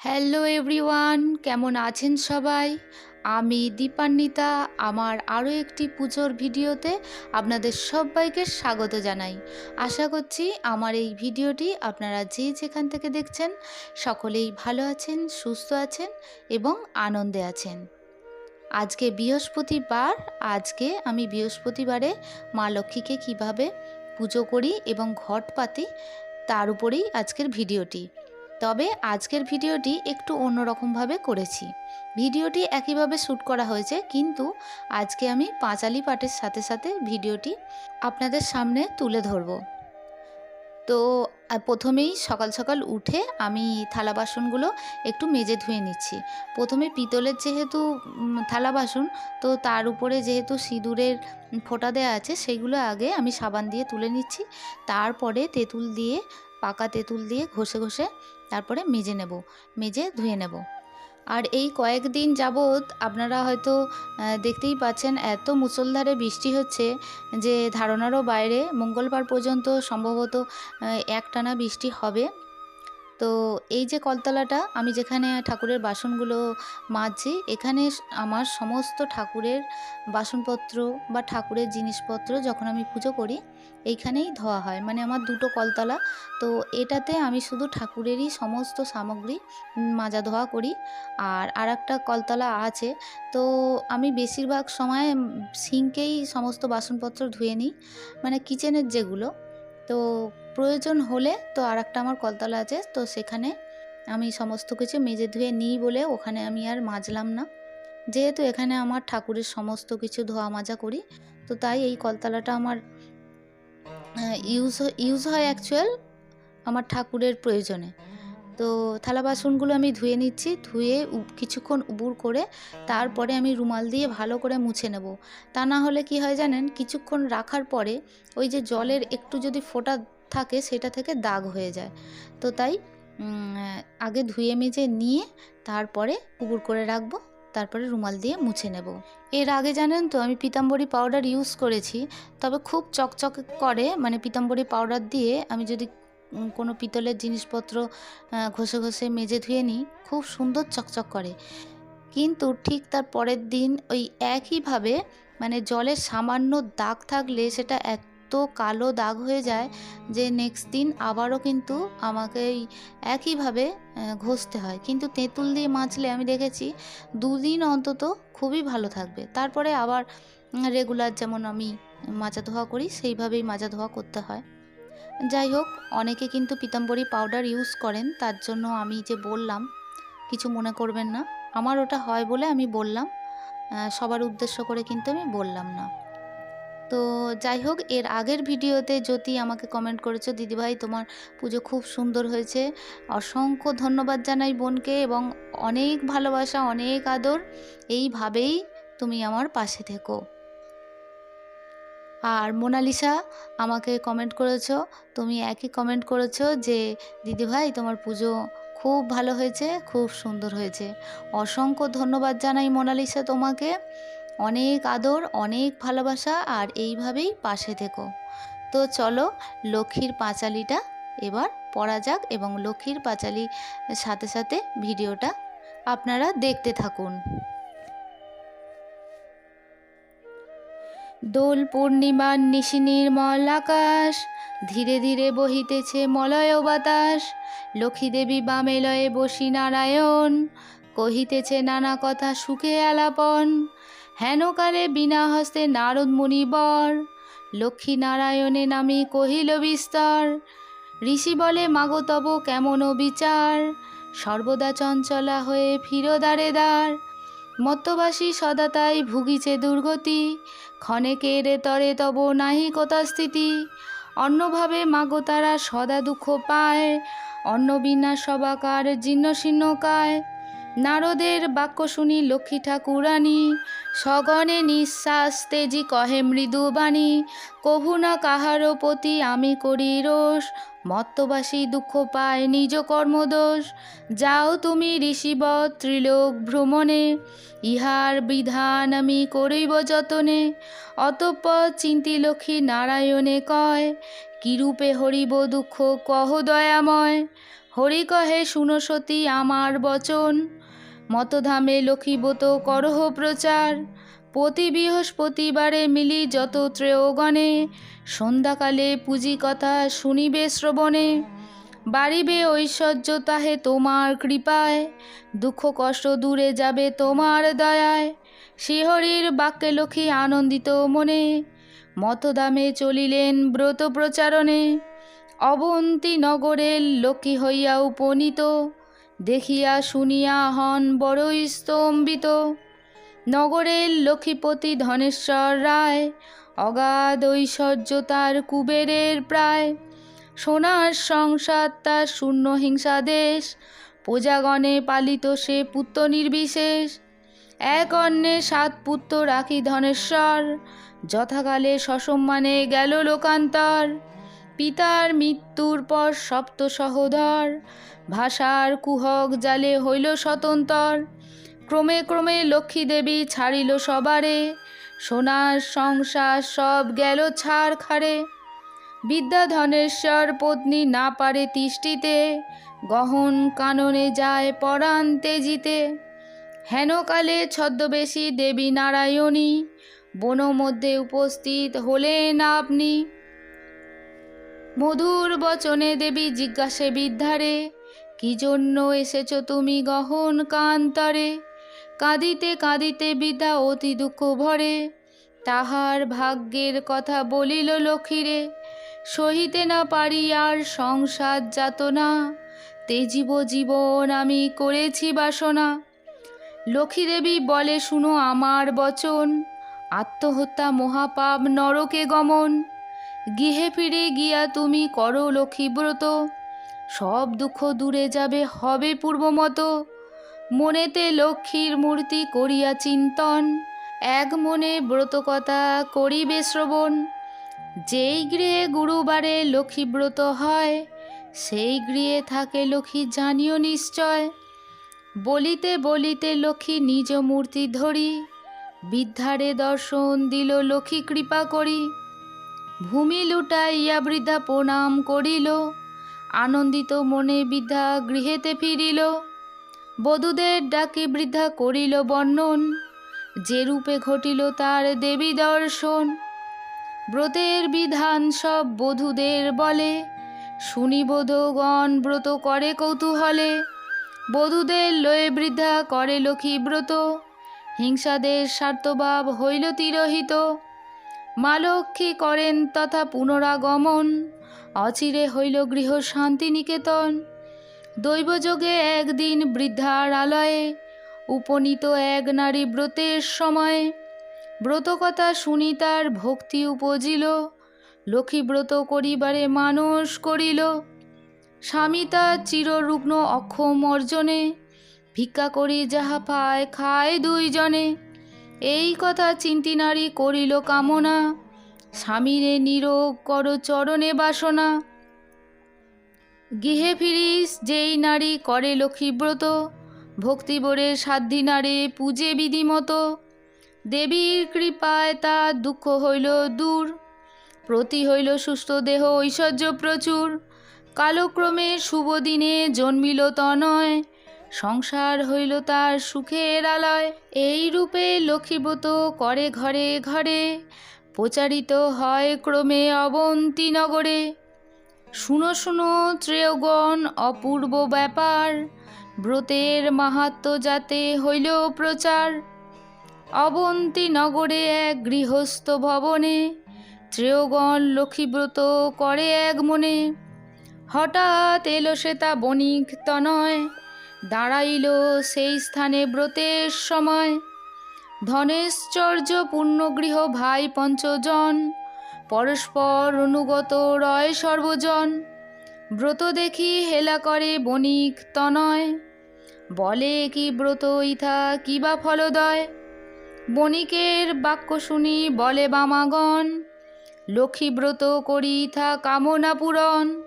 Hello everyone কেমন আছেন সবাই? আমি দীপান্বিতা। আমার আরও একটি পুজোর ভিডিওতে আপনাদের সবাইকে স্বাগত জানাই। আশা করছি আমার এই ভিডিওটি আপনারা যে যেখান থেকে দেখছেন, সকলেই ভালো আছেন, সুস্থ আছেন এবং আনন্দে আছেন। আজকে বৃহস্পতিবার। আজকে আমি বৃহস্পতিবারে মা লক্ষ্মীকে কীভাবে পুজো করি এবং ঘট পাতি তার উপরেই আজকের ভিডিওটি। তবে আজকের ভিডিওটি একটু অন্যরকমভাবে করেছি। ভিডিওটি একইভাবে শ্যুট করা হয়েছে, কিন্তু আজকে আমি পাঁচালি পাটের সাথে সাথে ভিডিওটি আপনাদের সামনে তুলে ধরব। তো প্রথমেই সকাল সকাল উঠে আমি থালা বাসনগুলো একটু মেজে ধুয়ে নিচ্ছি। প্রথমে পিতলের যেহেতু থালা বাসন, তো তার উপরে যেহেতু সিঁদুরের ফোঁটা দেওয়া আছে, সেইগুলো আগে আমি সাবান দিয়ে তুলে নিচ্ছি। তারপরে তেঁতুল দিয়ে, পাকা তেঁতুল দিয়ে ঘষে ঘষে তারপরে মেজে নেব, মেজে ধুয়ে নেব। আর এই কয়েকদিন যাবৎ আপনারা হয়তো দেখতেই পাচ্ছেন এত মুষলধারে বৃষ্টি হচ্ছে যে ধারণারও বাইরে মঙ্গলবার পর্যন্ত সম্ভবত একটানা বৃষ্টি হবে। তো এই যে কলতলাটা, আমি যেখানে ঠাকুরের বাসনগুলো মাজছি, এখানে আমার সমস্ত ঠাকুরের বাসনপত্র বা ঠাকুরের জিনিসপত্র যখন আমি পুজো করি এইখানেই ধোয়া হয়। মানে আমার দুটো কলতলা। তো এটাতে আমি শুধু ঠাকুরেরই সমস্ত সামগ্রী মাজা ধোয়া করি। আর আর একটা কলতলা আছে। তো আমি বেশিরভাগ সময় সিঙ্কেই সমস্ত বাসনপত্র ধুয়ে নিই। মানে কিচেনের যেগুলো। তো প্রয়োজন হলে তো আর একটা আমার কলতলা আছে। তো সেখানে আমি সমস্ত কিছু মেজে ধুয়ে নিই বলে ওখানে আমি আর মাজলাম না। যেহেতু এখানে আমার ঠাকুরের সমস্ত কিছু ধোয়া মাজা করি। তো তাই এই কলতলাটা আমার ইউজ ইউজ হয় অ্যাকচুয়াল আমার ঠাকুরের প্রয়োজনে। তো থালা বাসনগুলো আমি ধুয়ে নিচ্ছি, ধুয়ে কিছুক্ষণ উবুর করে তারপরে আমি রুমাল দিয়ে ভালো করে মুছে নেব। তা না হলে কি হয় জানেন, কিছুক্ষণ রাখার পরে ওই যে জলের একটু যদি ফোটা থাকে সেটা থেকে দাগ হয়ে যায়। তো তাই আগে ধুয়ে মেজে নিয়ে তারপরে উবুর করে রাখব। তারপরে রুমাল দিয়ে মুছে নেব। এর আগে জানেন তো, আমি পিতাম্বরী পাউডার ইউজ করেছি। তবে খুব চকচক করে মানে পিতাম্বরী পাউডার দিয়ে আমি যদি কোনো পিতলের জিনিসপত্র ঘষে ঘষে মেজে ধুয়ে নিই, খুব সুন্দর চকচক করে। কিন্তু ঠিক তার পরের দিন ওই একইভাবে মানে জলের সামান্য দাগ থাকলে সেটা এত কালো দাগ হয়ে যায় যে নেক্সট দিন আবারও কিন্তু আমাকে একইভাবে ঘষতে হয়। কিন্তু তেঁতুল দিয়ে মাজলে আমি দেখেছি দুদিন অন্তত খুবই ভালো থাকবে। তারপরে আবার রেগুলার যেমন আমি মাজা ধোয়া করি, সেইভাবেই মাজা ধোয়া করতে হয়। যাই হোক, অনেকে কিন্তু পিতাম্বরী পাউডার ইউজ করেন, তার জন্য আমি যে বললাম, কিছু মনে করবেন না। আমার ওটা হয় বলে আমি বললাম সবার উদ্দেশ্য করে কিন্তু আমি বললাম না। তো যাই হোক, এর আগের ভিডিওতে জ্যোতি আমাকে কমেন্ট করেছ, দিদিভাই, তোমার পুজো খুব সুন্দর হয়েছে। অসংখ্য ধন্যবাদ জানাই বোনকে এবং অনেক ভালোবাসা, অনেক আদর। এইভাবেই তুমি আমার পাশে থেকো। আর মোনালিসা আমাকে কমেন্ট করেছ, তুমি একই কমেন্ট করেছ যে, দিদিভাই, তোমার পুজো খুব ভালো হয়েছে, খুব সুন্দর হয়েছে। অসংখ্য ধন্যবাদ জানাই মোনালিসা তোমাকে। অনেক আদর, অনেক ভালোবাসা, আর এইভাবেই পাশে থেকো। তো চলো, লক্ষ্মীর পাঁচালিটা এবার পড়া যাক এবং লক্ষ্মীর পাঁচালির সাথে সাথে ভিডিওটা আপনারা দেখতে থাকুন। দোল পূর্ণিমার নিশি নির্মল আকাশ, ধীরে ধীরে বহিতেছে মলয় বাতাস। লক্ষ্মী দেবী বামে লয়ে বসি নারায়ণ, কহিতেছে নানা কথা সুখে আলাপন। হেনকালে বিনা হস্তে নারদ মুনিবর, লক্ষ্মী নারায়ণে নামে কহিল বিস্তর, ঋষি বলে, মাগো, তব কেমন বিচার? সর্বদা চঞ্চলা হয়ে ফিরো দ্বারে দ্বার। মত্তবাসী সদা তাই ভুগিছে দুর্গতি। ক্ষণেকে রে তরে তব নাহি কোথা স্থিতি। অন্যভাবে মাগো তারা সদা দুঃখ পায়। অন্ন বিনা সবাকার জীর্ণ শীর্ণকায় নারদের বাক্য শুনি লক্ষ্মী ঠাকুরানী সগণে নিঃশ্বাস তেজি কহে মৃদু বাণী কভু না কাহারও প্রতি আমি করি রোষ, মত্তবাসী দুঃখ পায় নিজ কর্মদোষ। যাও তুমি ঋষিব ত্রিলোক ভ্রমণে, ইহার বিধান আমি করিব যতনে। অতঃপর চিন্তি লক্ষ্মী নারায়ণে কয়, কিরূপে হরিব দুঃখ কহ দয়াময়? হরি কহে, শুনো সতী আমার বচন। মতধামে লক্ষ্মীবত করহ প্রচার। প্রতি বৃহস্পতিবারে মিলি যত ত্রেয়গণে, সন্ধ্যাকালে পুঁজি কথা শুনিবে শ্রবণে। বাড়িবে ঐশ্বর্য তাহে তোমার কৃপায়, দুঃখ কষ্ট দূরে যাবে তোমার দয়ায়। শ্রীহরির বাক্যে লক্ষ্মী আনন্দিত মনে মতদামে চলিলেন ব্রত প্রচারণে অবন্তী নগরের লক্ষ্মী হইয়া উপনীত দেখিয়া শুনিয়া হন বড়ই স্তম্ভিত। নগরের লক্ষ্মীপতি ধনেশ্বর রায়, অগাধ ঐশ্বর্য তার কুবেরের প্রায়। সোনার সংসার তার শূন্য হিংসা দেশ, প্রজাগণে পালিত সে পুত্র নির্বিশেষ। এক অন্যে সাত পুত্র রাখি ধনেশ্বর, যথাকালে সসম্মানে গেল লোকান্তর। পিতার মৃত্যুর পর সপ্ত সহোদর। ভাষার কুহক জালে হইল স্বতন্তর ক্রমে ক্রমে লক্ষ্মী দেবী ছাড়িল সবারে। সোনার সংসার সব গেল ছাড় খাড়ে বিদ্যাধনেশ্বর পত্নী না পারে তিষ্ঠিতে। গহন কাননে যায় পরাণ তেজিতে। হেনকালে ছদ্মবেশী দেবী নারায়ণী। বন মধ্যে উপস্থিত হলেন আপনি। মধুর বচনে দেবী জিজ্ঞাসে বিদ্ধারে, কি জন্য এসেছ তুমি গহন কান্তরে? কাঁদিতে কাঁদিতে বিদ্যা অতি দুঃখ ভরে। তাহার ভাগ্যের কথা বলিল লক্ষ্মীরে, সহিতে না পারি আর সংসার যাতনা। তেজিব জীবন আমি করেছি বাসনা। লক্ষ্মীদেবী বলে, শুনো আমার বচন। আত্মহত্যা মহাপাপ নরকে গমন। গৃহে ফিরে গিয়া তুমি করো লক্ষ্মীব্রত সব দুঃখ দূরে যাবে, হবে পূর্বমতো মনেতে লক্ষ্মীর মূর্তি করিয়া চিন্তন। এক মনে ব্রতকথা করিবে শ্রবণ। যেই গৃহে গুরুবারে লক্ষ্মীব্রত হয়, সেই গৃহে থাকে লক্ষ্মী জানিও নিশ্চয়। বলিতে বলিতে লক্ষ্মী নিজ মূর্তি ধরি বিদ্ধারে দর্শন দিল লক্ষ্মী কৃপা করি। ভূমি লুটাইয়া বৃদ্ধা প্রণাম করিল। আনন্দিত মনে বৃদ্ধা গৃহেতে ফিরিল। বধূদের ডাকে বৃদ্ধা করিল বর্ণন। যে রূপে ঘটিল তার দেবী দর্শন। ব্রতের বিধান সব বধূদের বলে। শুনি বধূগণ, ব্রত করে কৌতূহলে। বধূদের লয়ে বৃদ্ধা করে লক্ষ্মী ব্রত। হিংসাদের স্বার্থভাব হইল তিরোহিত। মা লক্ষ্মী করেন তথা পুনরাগমন। অচিরে হইল গৃহ শান্তিনিকেতন। দৈবযোগে একদিন বৃদ্ধার আলয়ে উপনীত এক নারী ব্রতের সময়। ব্রতকথা শুনি তার ভক্তি উপজিল লক্ষ্মী ব্রত করিবারে মানুষ করিল। স্বামী তার চিররুগ্ন অক্ষম অর্জনে, ভিক্ষা করি যাহা পায় খায় দুইজনে। এই কথা চিন্তি নারী করিল কামনা। স্বামীরে নিরোগ কর চরণে বাসনা। গৃহে ফিরিস যেই নারী করে লক্ষ্মীব্রত ভক্তিবরে সাধ্যী নারে পূজে বিধিমতো। দেবীর কৃপায় তার দুঃখ হইল দূর, প্রতি হইল সুস্থ দেহ ঐশ্বর্য প্রচুর। কালক্রমে শুভ দিনে জন্মিল তনয় সংসার হইল তার সুখের আলয়। এই রূপে লক্ষ্মীব্রত করে ঘরে ঘরে, প্রচারিত হয় ক্রমে অবন্তী নগরে। শুনো শুনো, ত্রেয়গণ, অপূর্ব ব্যাপার, ব্রতের মাহাত্ম যাতে হইল প্রচার। অবন্তী নগরে এক গৃহস্থ ভবনে, ত্রেয়গণ লক্ষ্মীব্রত করে এক মনে। হঠাৎ এলো সে তা বণিক তনয় দাঁড়াইল সেই স্থানে ব্রতের সময়। ধনেশ্চর্য পূর্ণগৃহ ভাই পঞ্চজন, পরস্পর অনুগত রয় সর্বজন। ব্রত দেখি হেলা করে বণিক তনয়, বলে কি ব্রত ইথা কি বা ফলদয়? বণিকের বাক্য শুনি বলে বামাগণ, লক্ষ্মী ব্রত করি ইথা কামনা পূরণ।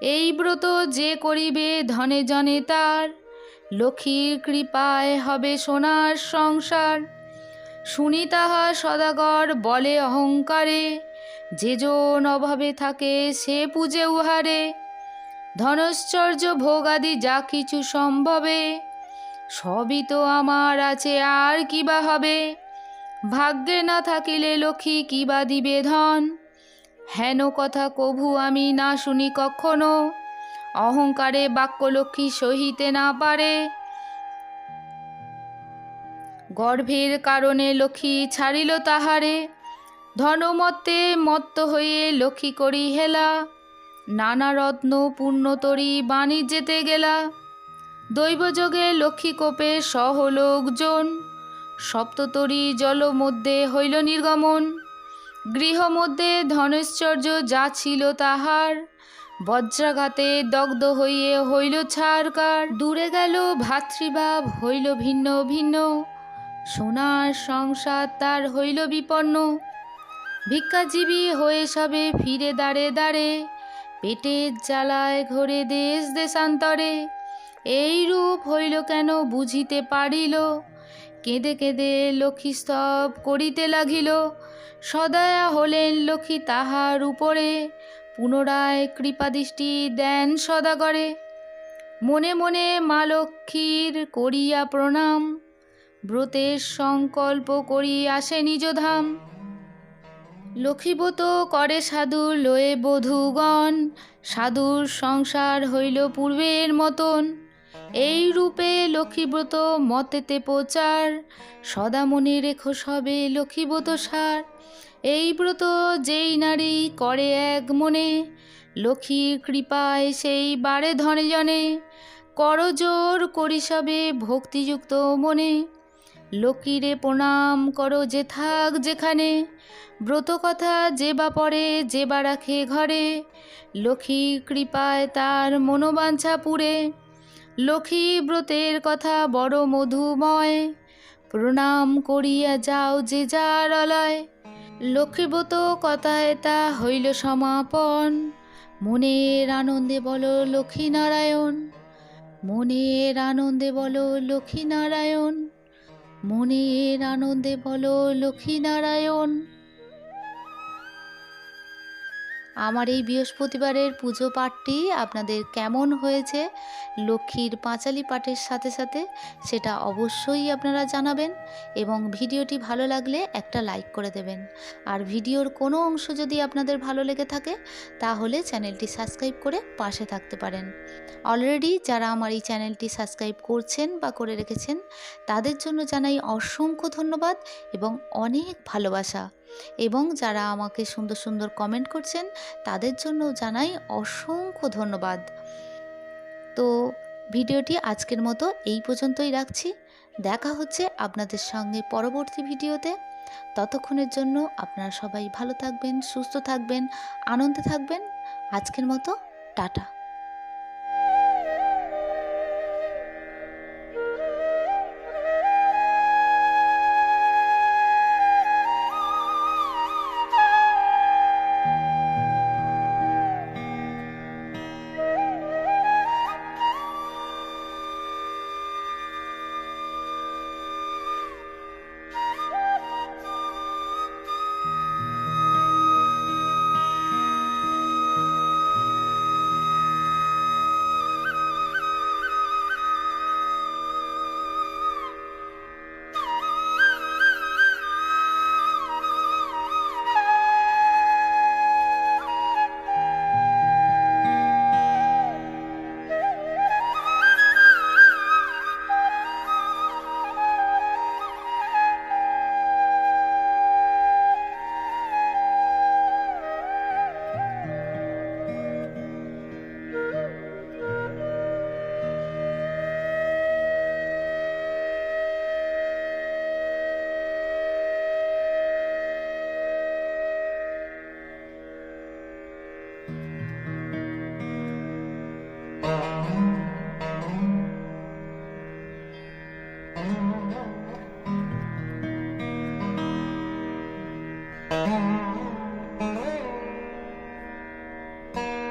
এই ব্রত যে করিবে ধনে জনে তার। লক্ষ্মীর কৃপায় হবে সোনার সংসার। শুনি তাহা সদাগর বলে অহংকারে, যে জন অভাবে থাকে সে পূজে উহারে। ধনশ্চর্য ভোগাদি যা কিছু সম্ভবে, সবই তো আমার আছে, আর কি বা হবে? ভাগ্যে না থাকিলে লক্ষ্মী কি বা দিবে ধন? হেন কথা কভু আমি না শুনি কখনো। অহংকারে বাক্যলক্ষ্মী সহিতে না পারে। গর্ভের কারণে লক্ষ্মী ছাড়িল তাহারে। ধনমত্তে মত্ত হয়ে লক্ষ্মী করি হেলা। নানা রত্ন পূর্ণতরী বাণিজ্যেতে গেলা। দৈবযোগে লক্ষ্মী কোপে সহ লোকজন সপ্ততরী জল মধ্যে হইল নির্গমন। গৃহ মধ্যে যা ছিল তাহার। বজ্রাঘাতে দগ্ধ হইয়ে হইল ছাড়কার দূরে গেল ভাতৃভাব হইল ভিন্ন ভিন্ন। সোনার সংসার তার হইল বিপন্ন। ভিক্ষাজীবী হয়ে সবে ফিরে দাঁড়ে দাঁড়ে পেটের জ্বালায় ঘোরে দেশ দেশান্তরে। এই রূপ হইল কেন বুঝিতে পারিল? কেঁদে কেঁদে লক্ষ্মী স্তব করিতে লাগিল। সদয়া হলেন লক্ষ্মী তাহার উপরে। পুনরায় কৃপাদৃষ্টি দেন সদাগরে। মনে মনে মা লক্ষ্মীর করিয়া প্রণাম, ব্রতের সংকল্প করি আসে নিজ ধাম লক্ষ্মীব্রত করে সাধুর লয়ে বধূগণ, সাধুর সংসার হইল পূর্বের মতন। এই রূপে লক্ষ্মীব্রত মতেতে প্রচার, সদা মনে রেখো সবে লক্ষ্মীব্রত সার। এই ব্রত যেই নারী করে এক মনে, লক্ষ্মীর কৃপায় সেই বারে ধনে জনে করজোর করি সবে ভক্তিযুক্ত মনে, লক্ষ্মীরে প্রণাম করো যে থাক যেখানে। ব্রত কথা যে বা পড়ে, যে বা রাখে ঘরে। লক্ষ্মীর কৃপায় তার মনোবাঞ্ছা পুরে লক্ষ্মী ব্রতের কথা বড় মধুময়। প্রণাম করিয়া যাও যে যার অলয় লক্ষ্মীব্রত কথায় তা হইল সমাপন। মনের আনন্দে বলো লক্ষ্মীনারায়ণ। মনের আনন্দে বলো লক্ষ্মীনারায়ণ। মনের আনন্দে বলো লক্ষ্মীনারায়ণ। আমার এই বৃহস্পতিবারের পুজো পাঠটি আপনাদের কেমন হয়েছে? লক্ষ্মীর পাঁচালি পাঠের সাথে সাথে সেটা অবশ্যই আপনারা জানাবেন এবং ভিডিওটি ভালো লাগলে একটা লাইক করে দেবেন। আর ভিডিওর কোনো অংশ যদি আপনাদের ভালো লেগে থাকে, তাহলে চ্যানেলটি সাবস্ক্রাইব করে পাশে থাকতে পারেন। অলরেডি যারা আমার এই চ্যানেলটি সাবস্ক্রাইব করছেন বা করে রেখেছেন, তাদের জন্য জানাই অসংখ্য ধন্যবাদ এবং অনেক ভালোবাসা। এবং যারা আমাকে সুন্দর সুন্দর কমেন্ট করছেন, তাদের জন্য জানাই অসংখ্য ধন্যবাদ। তো ভিডিওটি আজকের মতো এই পর্যন্তই রাখছি। দেখা হচ্ছে আপনাদের সঙ্গে পরবর্তী ভিডিওতে। ততক্ষণের জন্য আপনারা সবাই ভালো থাকবেন, সুস্থ থাকবেন, আনন্দে থাকবেন। আজকের মতো, টাটা। Mm-hmm.